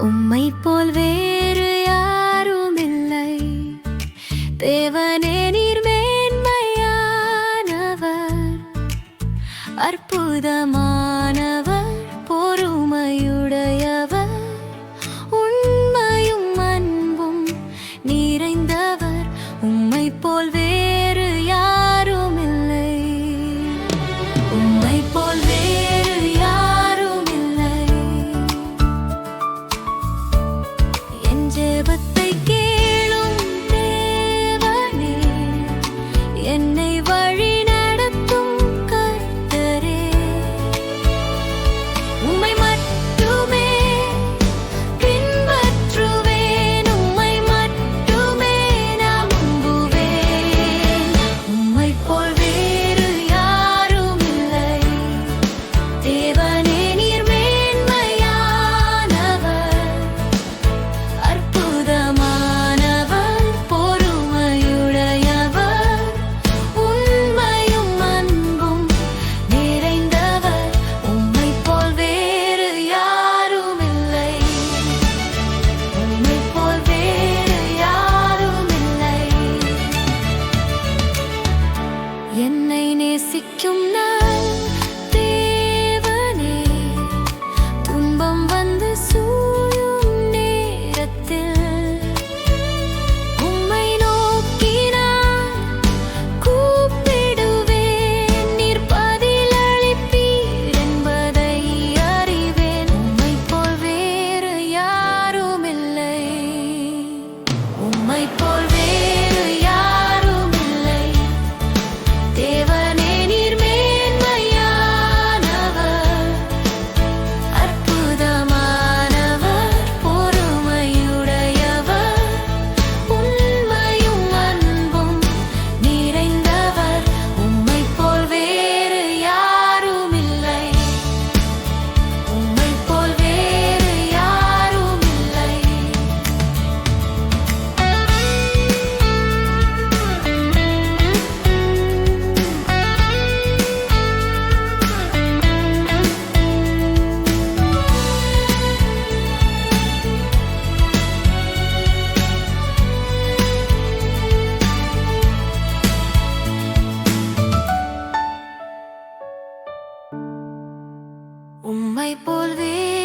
உம்மை போல் வேறு யாரும் இல்லை தேவனே நீர் மேன்மையானவர். அற்புதமானவர் பொறுமையுடைய என்னை நேசிக்கும் நான் தேவனே. துன்பம் வந்து சூ உம்மை போல் வேறு